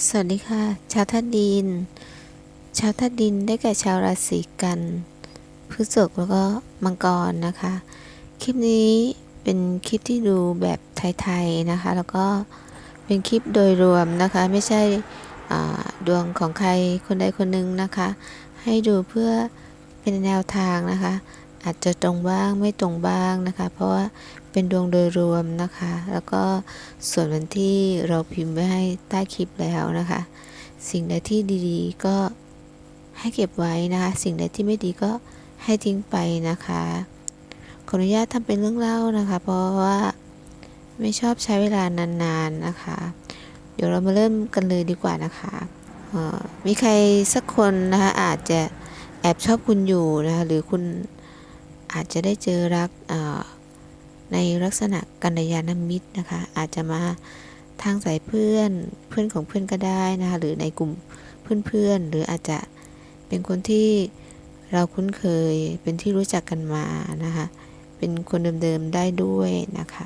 สวัสดีค่ะ ชาวธาตุดิน ชาวธาตุดินได้แก่ชาวราศีกันพฤษภแล้วก็มังกรนะคะ คลิปนี้เป็นคลิปที่ดูแบบไทยๆนะคะ แล้วก็เป็นคลิปโดยรวมนะคะ ไม่ใช่ดวงของใครคนใดคนหนึ่งนะคะ ให้ดูเพื่อเป็นแนวทางนะคะ อาจจะตรงบ้างไม่ตรงบ้างนะคะ เพราะว่า เป็นดวงโดยรวมนะคะ แล้วก็ส่วนวันที่เราพิมพ์ไว้ให้ใต้คลิปแล้วนะคะ สิ่งใดที่ดีๆ ก็ให้เก็บไว้นะคะ สิ่งใดที่ไม่ดีก็ให้ทิ้งไปนะคะ ขออนุญาตทำเป็นเรื่องเล่านะคะ เพราะว่าไม่ชอบใช้เวลานานๆนะคะ เดี๋ยวเรามาเริ่มกันเลยดีกว่านะคะมีใครสักคนนะคะอาจจะแอบชอบคุณอยู่นะคะหรือคุณอาจจะได้เจอรักอ ในลักษณะกัลยาณมิตรนะคะ อาจจะมาทางสายเพื่อนเพื่อนของเพื่อนก็ได้นะคะ หรือในกลุ่มเพื่อนๆ หรืออาจจะเป็นคนที่เราคุ้นเคยเป็นที่รู้จักกันมานะคะ เป็นคนเดิมๆได้ด้วยนะคะ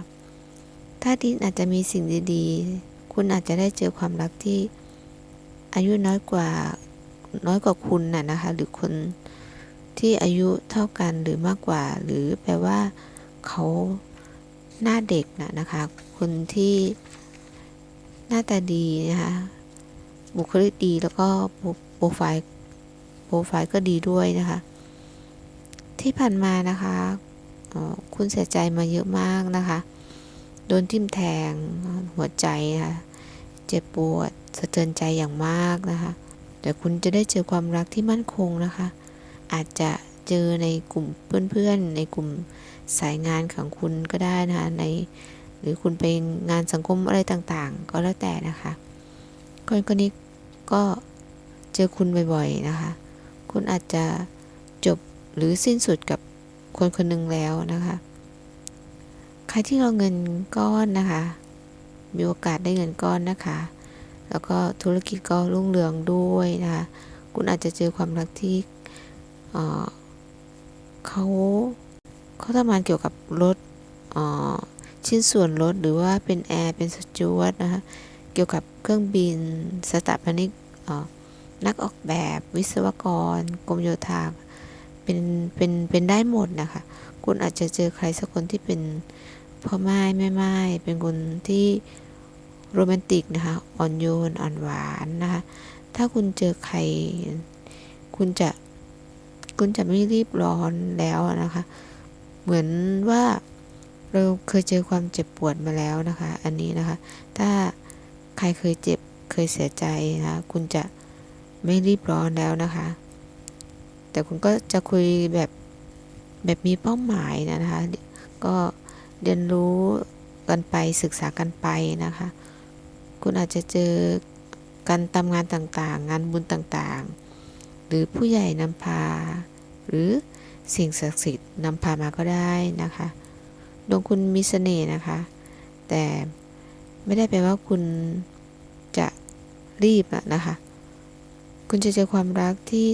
ถ้าดินอาจจะมีสิ่งดีๆ คุณอาจจะได้เจอความรักที่อายุน้อยกว่าน้อยกว่าคุณน่ะนะคะ หรือคนที่อายุเท่ากันหรือมากกว่า หรือแปลว่าเขา หน้าเด็กนะนะคะ คนที่หน้าตาดีนะคะบุคลิกดีแล้วก็โปรไฟล์โปรไฟล์ก็ดีด้วยนะคะ ที่ผ่านมานะคะคุณเสียใจมาเยอะมากนะคะ โดนทิ่มแทงหัวใจนะคะเจ็บปวดสะเทือนใจอย่างมากนะคะแต่คุณจะได้เจอความรักที่มั่นคงนะคะ อาจจะเจอในกลุ่มเพื่อนๆ ในกลุ่ม สายงานของคุณก็ได้นะคะในหรือคุณไปงานสังคมอะไรต่างๆ ก็แล้วแต่นะคะคนคนนี้ก็เจอคุณบ่อยๆนะคะ คุณอาจจะจบหรือสิ้นสุดกับคนคนหนึ่งแล้วนะคะ ใครที่รอเงินก้อนนะคะ มีโอกาสได้เงินก้อนนะคะ แล้วก็ธุรกิจก็รุ่งเรืองด้วยนะคะ คุณอาจจะเจอความรักที่เเขา เขาทำงานเกี่ยวกับรถชิ้นส่วนรถหรือว่าเป็นแอร์เป็นสจวตนะคะเกี่ยวกับเครื่องบินสถาปนิกนักออกแบบวิศวกรกรมโยธาเป็นเป็นเป็นได้หมดนะคะ คุณอาจจะเจอใครสักคนที่เป็นพ่อไม้แม่ไม้เป็นคนที่โรแมนติกนะคะอ่อนโยนอ่อนหวานนะคะถ้าคุณเจอใคร คุณจะคุณจะไม่รีบร้อนแล้วนะคะ เหมือนว่าเราเคยเจอความเจ็บปวดมาแล้วนะคะ อันนี้นะคะ ถ้าใครเคยเจ็บเคยเสียใจนะคะคุณจะไม่รีบร้อนแล้วนะคะ แต่คุณก็จะคุยแบบแบบมีเป้าหมายนะคะ ก็เรียนรู้กันไปศึกษากันไปนะคะ คุณอาจจะเจอการทำงานต่างๆ งานบุญต่างๆ หรือผู้ใหญ่นำพา หรือ สิ่งศักดิ์สิทธิ์นำพามาก็ได้นะคะดวงคุณมีเสน่ห์นะคะ แต่ไม่ได้แปลว่าคุณจะรีบอะนะคะ คุณจะเจอความรักที่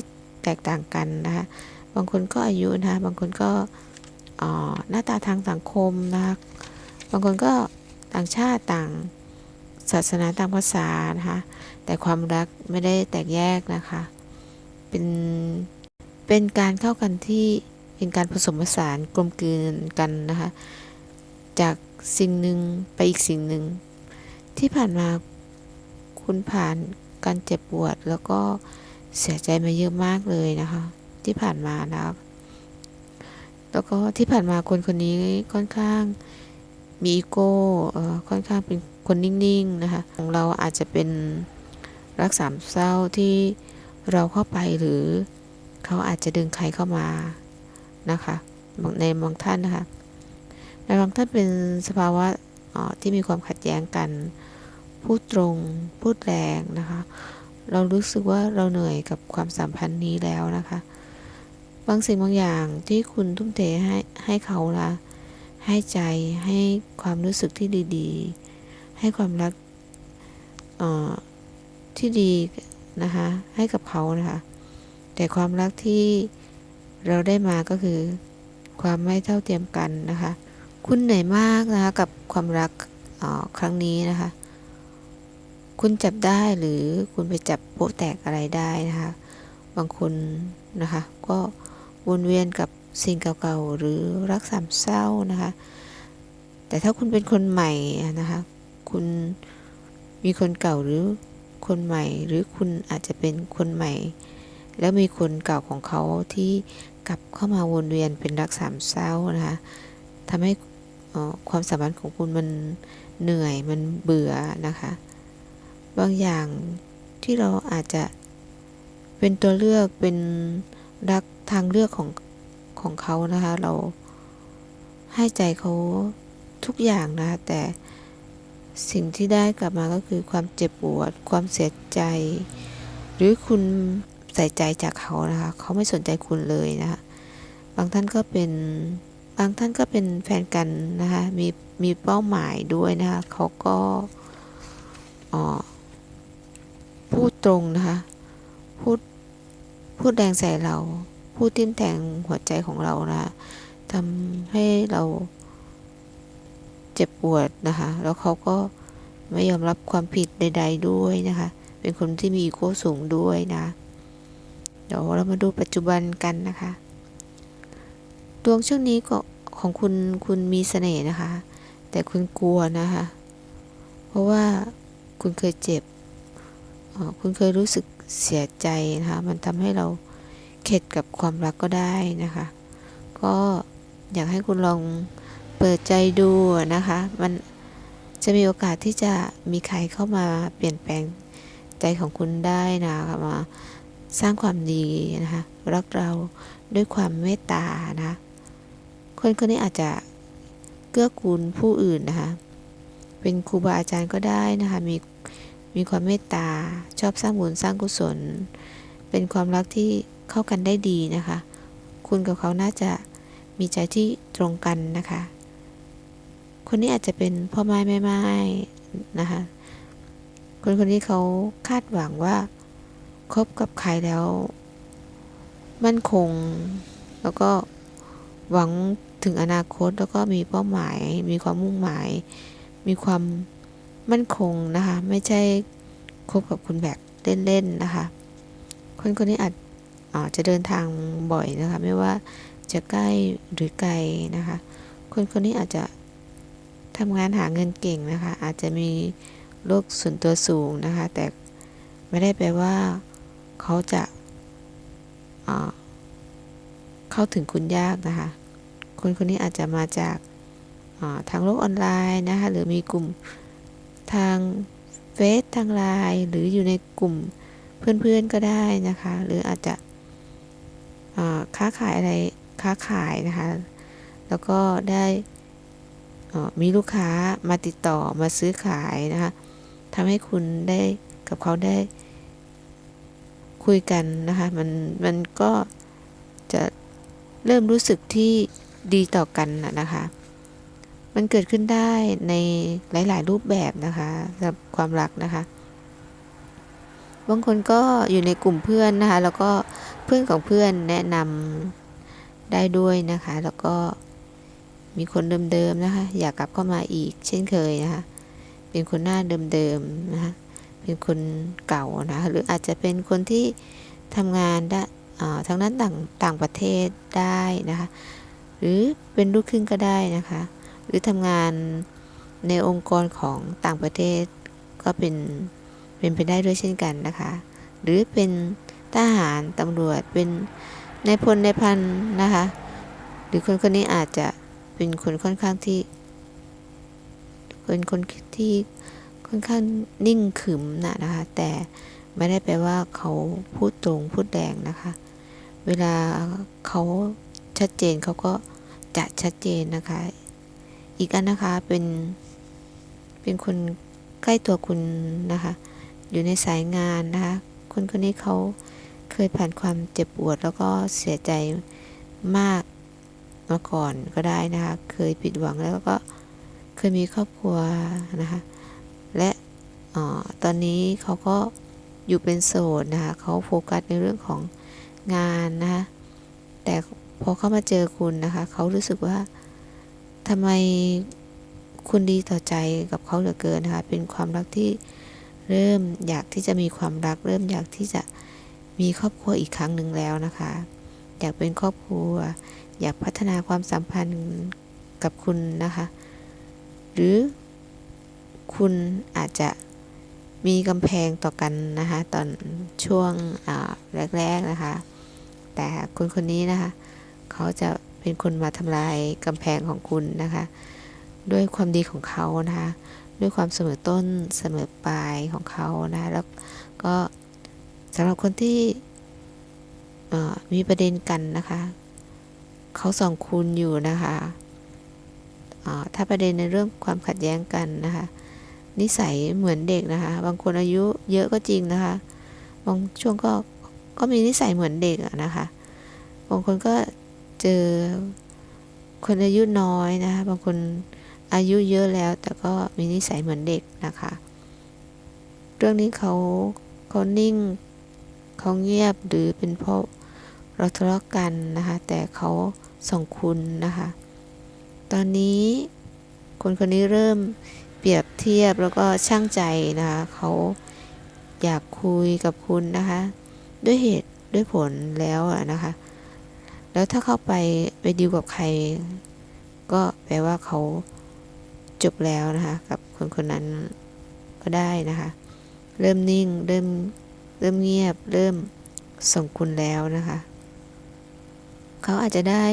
แตกต่างกันนะคะ บางคนก็อายุนะคะ บางคนก็หน้าตาทางสังคมนะคะ บางคนก็ต่างชาติต่างศาสนาต่างภาษานะคะ แต่ความรักไม่ได้แตกแยกนะคะ เป็น เป็นการเข้ากันที่เป็นการผสมผสานกลมกลืนกันนะคะ จากสิ่งหนึ่งไปอีกสิ่งหนึ่ง ที่ผ่านมาคุณผ่านการเจ็บปวดแล้วก็เสียใจมาเยอะมากเลยนะคะ ที่ผ่านมานะครับ แล้วก็ที่ผ่านมาคนคนนี้ค่อนข้างมีอีโก้ค่อนข้างเป็นคนนิ่งๆนะคะของเราอาจจะเป็นรักสามเศร้าที่เราเข้าไปหรือ เขาอาจจะดึงใครเข้ามานะคะบางในบางท่านนะคะในบางท่านเป็นสภาวะที่มีความขัดแย้งกัน พูดตรงพูดแรงนะคะ เรารู้สึกว่าเราเหนื่อยกับความสัมพันธ์นี้แล้วนะคะ บางสิ่งบางอย่างที่คุณทุ่มเทให้ให้เขาละให้ใจให้ความรู้สึกที่ดีๆ ให้ความรักที่ดีนะคะ ให้กับเขานะคะ แต่ความรักที่เราได้มาก็คือ ความไม่เท่าเทียมกันนะคะ คุณเหนื่อยมากนะคะ กับความรักออครั้งนี้นะคะ คุณจับได้หรือคุณไปจับโป๊ะแตกอะไรได้นะคะ บางคนนะคะ ก็วนเวียนกับสิ่งเก่าๆหรือรักสามเศร้านะคะ แต่ถ้าคุณเป็นคนใหม่นะคะ คุณมีคนเก่าหรือคนใหม่ หรือคุณอาจจะเป็นคนใหม่ แล้วมีคนเก่าของเขาที่กลับเข้ามาวนเวียนเป็นรักสามเศร้านะคะทำให้ความสัมพันธ์ของคุณมันเหนื่อยมันเบื่อนะคะ บางอย่างที่เราอาจจะเป็นตัวเลือกเป็นรักทางเลือกของของเขานะคะ เราให้ใจเขาทุกอย่างนะคะแต่สิ่งที่ได้กลับมาก็คือความเจ็บปวด ความเสียใจ หรือคุณ ใส่ใจจากเขานะคะ เขาไม่สนใจคุณเลยนะคะ บางท่านก็เป็น บางท่านก็เป็นแฟนกันนะคะ มีมีเป้าหมายด้วยนะคะ เขาก็อ๋อพูดตรงนะคะ พูด พูดแรงใส่เรา พูดทิ่มแทงหัวใจของเรานะคะทำให้เราเจ็บปวดนะคะ แล้วเขาก็ไม่ยอมรับความผิดใด ๆ ด้วยนะคะ เป็นคนที่มีอีโก้สูงด้วยนะ ดี๋ยวเรามาดูปัจจุบันกันนะคะ ดวงช่วงนี้ก็ของคุณคุณมีเสน่ห์นะคะ แต่คุณกลัวนะคะ เพราะว่าคุณเคยเจ็บ คุณเคยรู้สึกเสียใจนะคะ มันทำให้เราเข็ดกับความรักก็ได้นะคะ ก็อยากให้คุณลองเปิดใจดูนะคะ มันจะมีโอกาสที่จะมีใครเข้ามาเปลี่ยนแปลงใจของคุณได้นะคะมา สร้างความดีนะคะรักเราด้วยความเมตตานะคนคนนี้อาจจะเกื้อกูลผู้อื่นนะคะ เป็นครูบาอาจารย์ก็ได้นะคะ มีมีความเมตตา ชอบสร้างบุญสร้างกุศล เป็นความรักที่เข้ากันได้ดีนะคะ คุณกับเขาน่าจะมีใจที่ตรงกันนะคะ คนนี้อาจจะเป็นพ่อไม้แม่ไม้นะคะ คนคนนี้เขาคาดหวังว่า คบกับใครแล้ว มั่นคง แล้วก็หวังถึงอนาคตแล้วก็มีเป้าหมาย มีความมุ่งหมาย มีความมั่นคงนะคะ ไม่ใช่คบกับคุณแบบเล่นๆนะคะ คนคนนี้อาจอาจจะเดินทางบ่อยนะคะ ไม่ว่าจะใกล้หรือไกลนะคะ คนคนนี้อาจจะทำงานหาเงินเก่งนะคะ อาจจะมีโลกส่วนตัวสูงนะคะ แต่ไม่ได้แปลว่า เขาจะเข้าถึงคุณยากนะคะ คนคนนี้อาจจะมาจากทางโลกออนไลน์นะคะ หรือมีกลุ่มทางเฟซทางไลน์หรืออยู่ในกลุ่มเพื่อนๆก็ได้นะคะ หรืออาจจะค้าขายอะไรค้าขายนะคะ แล้วก็ได้มีลูกค้ามาติดต่อมาซื้อขายนะคะทำให้คุณได้กับเขาได้ คุยกันนะคะมันมันก็จะเริ่มรู้สึกที่ดีต่อกันนะนะคะ มันเกิดขึ้นได้ในหลาย ๆ รูปแบบนะคะสำหรับความรักนะคะ บางคนก็อยู่ในกลุ่มเพื่อนนะคะ แล้วก็เพื่อนของเพื่อนแนะนำได้ด้วยนะคะ แล้วก็มีคนเดิม ๆ นะคะ อยากกลับเข้ามาอีกเช่นเคยนะคะ เป็นคนหน้าเดิม ๆ นะคะ เป็นคนเก่านะหรืออาจจะเป็นคนที่ทำงานได้อ่าทางนั้นต่างต่างประเทศได้นะคะ หรือเป็นลูกครึ่งก็ได้นะคะ หรือทำงานในองค์กรของต่างประเทศก็เป็นเป็นไปได้ด้วยเช่นกันนะคะ หรือเป็นทหารตำรวจเป็นนายพลนายพันนะคะ หรือคนคนนี้อาจจะเป็นคนค่อนข้างที่เป็นคนที่ ค่อนข้างนิ่งขึมนะนะคะ แต่ไม่ได้แปลว่าเขาพูดตรงพูดแรงนะคะ เวลาเขาชัดเจนเขาก็จะชัดเจนนะคะ อีกอันนะคะเป็นเป็นคนใกล้ตัวคุณนะคะ อยู่ในสายงานนะคะ คนคนนี้เขาเคยผ่านความเจ็บปวดแล้วก็เสียใจมากมาก่อนก็ได้นะคะ เคยผิดหวังแล้วก็เคยมีครอบครัวนะคะ อตอนนี้เขาก็อยู่เป็นโสดนะคะเขาโฟกัสในเรื่องของงานนะคะแต่พอเข้ามาเจอคุณนะคะเขารู้สึกว่าทำไมคุณดีต่อใจกับเขาเหลือเกินนะคะเป็นความรักที่เริ่มอยากที่จะมีความรัก เริ่มอยากที่จะมีครอบครัวอีกครั้งหนึ่งแล้วนะคะ อยากเป็นครอบครัว อยากพัฒนาความสัมพันธ์กับคุณนะคะ หรือคุณอาจจะ มีกำแพงต่อกันนะคะ ตอนช่วงแรกๆนะคะ แต่คนคนนี้นะคะ เขาจะเป็นคนมาทำลายกำแพงของคุณนะคะ ด้วยความดีของเขานะคะ ด้วยความเสมอต้นเสมอปลายของเขานะคะแล้วก็สำหรับคนที่มีประเด็นกันนะคะ เขาส่องคุณอยู่นะคะถ้าประเด็นในเรื่องความขัดแย้งกันนะคะ นิสัยเหมือนเด็กนะคะ บางคนอายุเยอะก็จริงนะคะ บางช่วงก็ก็มีนิสัยเหมือนเด็กนะคะ บางคนก็เจอคนอายุน้อยนะคะ บางคนอายุเยอะแล้วแต่ก็มีนิสัยเหมือนเด็กนะคะ เรื่องนี้เขาเขานิ่งเขาเงียบหรือเป็นเพราะเราทะเลาะกันนะคะ แต่เขาส่งคุณนะคะ ตอนนี้คนคนนี้เริ่ม เปรียบเทียบแล้วก็ช่างใจนะคะเขาอยากคุยกับคุณนะคะ ด้วยเหตุด้วยผลแล้วนะคะ แล้วถ้าเข้าไปไปดีลกับใคร ก็แปลว่าเขาจบแล้วนะคะ กับคนคนนั้นก็ได้นะคะ เริ่มนิ่งเริ่มเริ่มเงียบ เริ่มส่งคุณแล้วนะคะ เขาอาจจะได้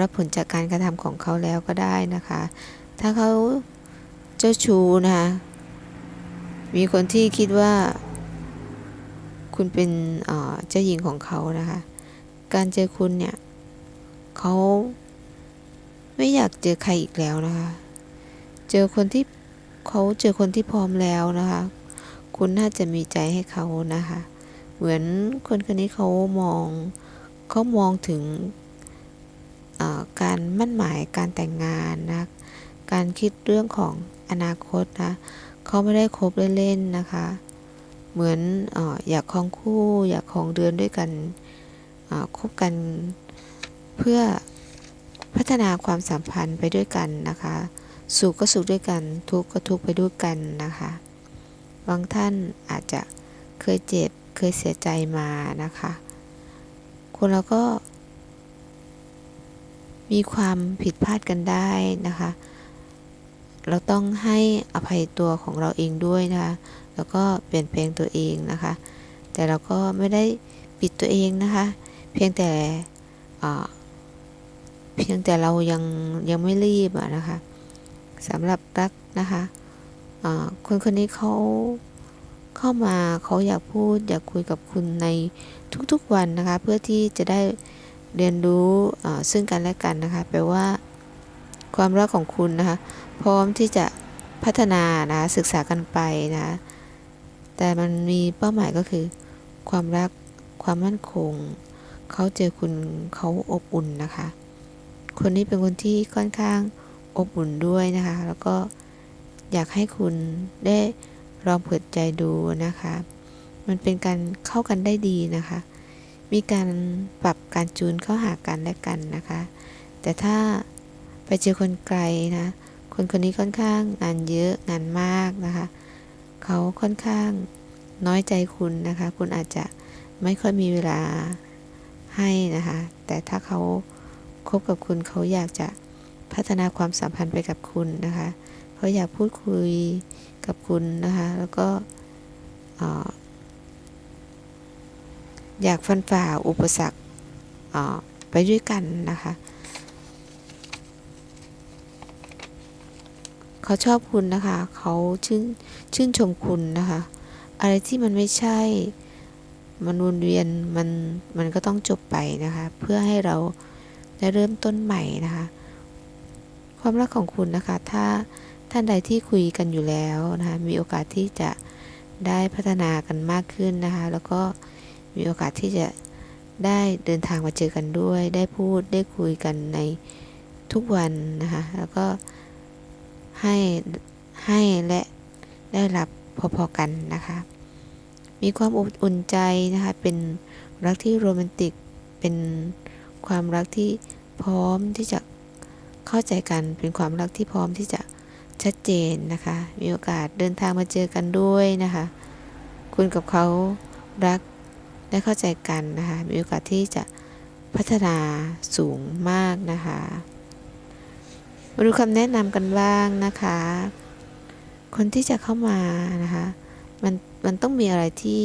รับผลจากการกระทำของเขาแล้วก็ได้นะคะ ถ้าเขา เจ้าชู้นะคะมีคนที่คิดว่า คุณเป็นเจ้าหญิงของเขานะคะ การเจอคุณเนี่ยเขาไม่อยากเจอใครอีกแล้วนะคะ เจอคนที่เขาเจอคนที่พร้อมแล้วนะคะ คุณน่าจะมีใจให้เขานะคะ เหมือนคนคนนี้เขามองเขามองถึงการมั่นหมายการแต่งงานนะ การคิดเรื่องของ อนาคตนะเขาไม่ได้คบเล่นๆนะคะ เหมือนออยากคองคู่ อยากคองเดือนด้วยกันคบกันเพื่อพัฒนาความสัมพันธ์ไปด้วยกันนะคะ สุขก็สุขด้วยกัน ทุกข์ก็ทุกข์ไปด้วยกันนะคะ บางท่านอาจจะเคยเจ็บเคยเสียใจมานะคะ คนเราก็มีความผิดพลาดกันได้นะคะ เราต้องให้อภัยตัวของเราเองด้วยนะคะแล้วก็เปลี่ยนแปลงตัวเองนะคะ แต่เราก็ไม่ได้ปิดตัวเองนะคะ เพียงแต่เพียงแต่เรายังยังไม่รีบนะคะสำหรับรักนะคะคนคนนี้เขาเข้ามาเขาอยากพูดอยากคุยกับคุณในทุกๆวันนะคะ เพื่อที่จะได้เรียนรู้ซึ่งกันและกันนะคะแปลว่าความรักของคุณนะคะ พร้อมที่จะพัฒนานะศึกษากันไปนะ แต่มันมีเป้าหมายก็คือ ความรักความมั่นคง เขาเจอคุณเขาอบอุ่นนะคะ คนนี้เป็นคนที่ค่อนข้างอบอุ่นด้วยนะคะ แล้วก็อยากให้คุณได้ลองเปิดใจดูนะคะ มันเป็นการเข้ากันได้ดีนะคะ มีการปรับการจูนเข้าหากันและกันนะคะ แต่ถ้าไปเจอคนไกลนะ คนคนนี้ค่อนข้างงานเยอะงานมากนะคะ เขาค่อนข้างน้อยใจคุณนะคะ คุณอาจจะไม่ค่อยมีเวลาให้นะคะ แต่ถ้าเขาคบกับคุณเขาอยากจะพัฒนาความสัมพันธ์ไปกับคุณนะคะเขาอยากพูดคุยกับคุณนะคะ แล้วก็อยากฟันฝ่าอุปสรรคไปด้วยกันนะคะ เขาชอบคุณนะคะ เขาชื่นชื่นชมคุณนะคะ อะไรที่มันไม่ใช่ มันวนเวียนมันมันก็ต้องจบไปนะคะ เพื่อให้เราได้เริ่มต้นใหม่นะคะ ความรักของคุณนะคะ ถ้าท่านใดที่คุยกันอยู่แล้วนะคะ มีโอกาสที่จะได้พัฒนากันมากขึ้นนะคะ แล้วก็มีโอกาสที่จะได้เดินทางมาเจอกันด้วย ได้พูดได้คุยกันในทุกวันนะคะ แล้วก็ ให้ให้และได้รับพอๆกันนะคะ มีความอบอุ่นใจนะคะ เป็นรักที่โรแมนติก เป็นความรักที่พร้อมที่จะเข้าใจกัน เป็นความรักที่พร้อมที่จะชัดเจนนะคะ มีโอกาสเดินทางมาเจอกันด้วยนะคะ คุณกับเขารักและเข้าใจกันนะคะ มีโอกาสที่จะพัฒนาสูงมากนะคะ มาดูคำแนะนำกันบ้างนะคะ คนที่จะเข้ามานะคะ มันมันต้องมีอะไรที่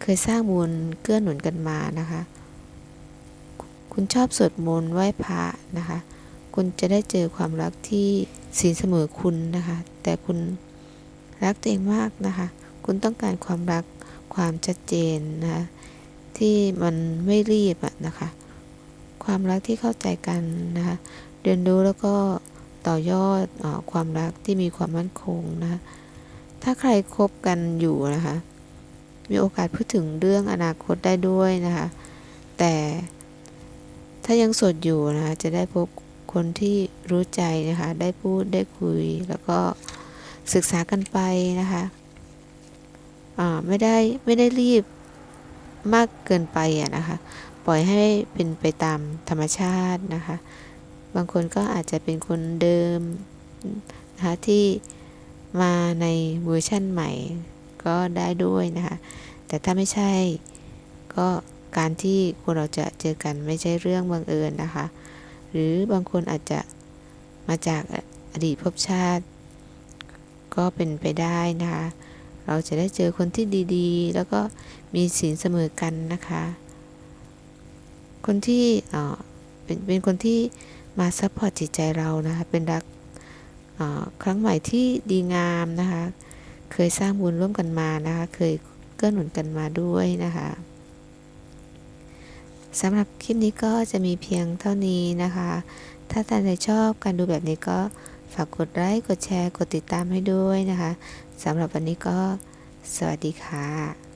เคยสร้างบุญเกื้อหนุนกันมานะคะ คุณชอบสวดมนต์ไหว้พระนะคะ คุณจะได้เจอความรักที่ศีลเสมอคุณนะคะ แต่คุณรักตัวเองมากนะคะ คุณต้องการความรักความชัดเจนนะคะที่มันไม่รีบอะนะคะ ความรักที่เข้าใจกันนะคะเรียนรู้แล้วก็ ต่อยอดอความรักที่มีความมั่นคงนะคะถ้าใครคบกันอยู่นะคะ มีโอกาสพูดถึงเรื่องอนาคตได้ด้วยนะคะ แต่ถ้ายังสดอยู่นะคะจะได้พบคนที่รู้ใจนะคะ ได้พูดได้คุยแล้วก็ศึกษากันไปนะคะอ่าไม่ได้ไม่ได้รีบมากเกินไปอะนะคะ ปล่อยให้เป็นไปตามธรรมชาตินะคะ บางคนก็อาจจะเป็นคนเดิมนะคะที่มาในเวอร์ชั่นใหม่ก็ได้ด้วยนะคะแต่ถ้าไม่ใช่ก็การที่คนเราจะเจอกันไม่ใช่เรื่องบังเอิญนะคะ หรือบางคนอาจจะมาจากอดีตภพชาติ ก็เป็นไปได้นะคะ เราจะได้เจอคนที่ดีๆ แล้วก็มีศีลเสมอกันนะคะ คนที่เอ่อเป็นเป็นคนที่ มาซัพพอร์ตจิตใจเรานะคะเป็นรักครั้งใหม่ที่ดีงามนะคะ เคยสร้างบุญร่วมกันมานะคะ เคยเกื้อหนุนกันมาด้วยนะคะสำหรับคลิปนี้ก็จะมีเพียงเท่านี้นะคะ ถ้าท่านใดชอบการดูแบบนี้ก็ฝากกดไลค์ กดแชร์ กดติดตามให้ด้วยนะคะสำหรับวันนี้ก็สวัสดีค่ะ